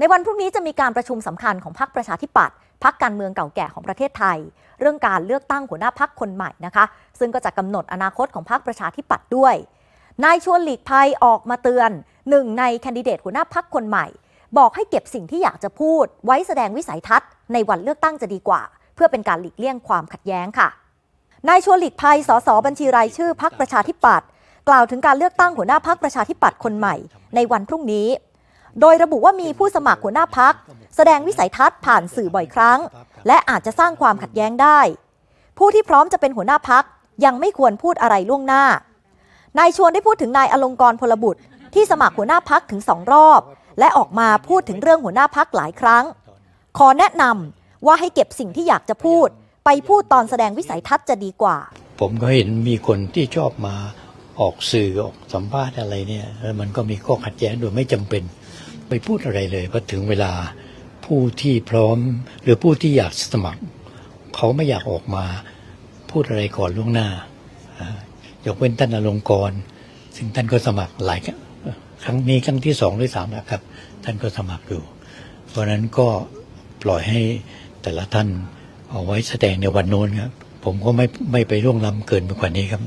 ในวันพรุ่งนี้จะมีการประชุมสำคัญของพรรคประชาธิปัตย์พรรคการเมืองเก่าแก่ของประเทศไทย เรื่องการเลือกตั้งหัวหน้าพรรคคนใหม่นะคะ ซึ่งก็จะกำหนดอนาคตของพรรคประชาธิปัตย์ด้วยนายชวนหลีกภัยออกมาเตือนหนึ่งในแคนดิเดตหัวหน้าพรรคคนใหม่ บอกให้เก็บสิ่งที่อยากจะพูด ไว้แสดงวิสัยทัศน์ในวันเลือกตั้งจะดีกว่า เพื่อเป็นการหลีกเลี่ยงความขัดแย้งค่ะนายชวนหลีกภัยสสบัญชีรายชื่อพรรคประชาธิปัตย์กล่าวถึงการเลือกตั้งหัวหน้าพรรคประชาธิปัตย์คนใหม่ ในวันพรุ่งนี้ โดยระบุว่ามีผู้สมัครหัวหน้าพัก แสดงวิสัยทัศน์ผ่านสื่อบ่อยครั้ง และอาจจะสร้างความขัดแย้งได้ ผู้ที่พร้อมจะเป็นหัวหน้าพักยังไม่ควรพูดอะไรล่วงหน้านายชวนได้พูดถึงนายอลงกรพลบุตร ที่สมัครหัวหน้าพักถึงสองรอบ และออกมาพูดถึงเรื่องหัวหน้าพักหลายครั้ง ขอแนะนำว่าให้เก็บสิ่งที่อยากจะพูด ไปพูดตอนแสดงวิสัยทัศน์จะดีกว่า ผมก็เห็นมีคนที่ชอบมาออกสื่อออกสัมภาษณ์อะไรเนี่ย มันก็มีข้อขัดแย้งโดยไม่จำเป็น ไปพูดอะไรเลยพอถึงเวลาผู้ที่พร้อม หรือผู้ที่อยากสมัคร เขาไม่อยากออกมาพูดอะไรก่อนล่วงหน้ายกเว้นท่านอลงกรณ์ซึ่งท่านก็สมัครหลายครั้งนี้ครั้งที่สองหรือสามนะครับ ท่านก็สมัครอยู่ เพราะฉะนั้นก็ปล่อยให้แต่ละท่านเอาไว้แสดงในวันโน้นครับ ผมก็ไม่ไม่ไปล่วงล้ำเกินไปกว่านี้ครับ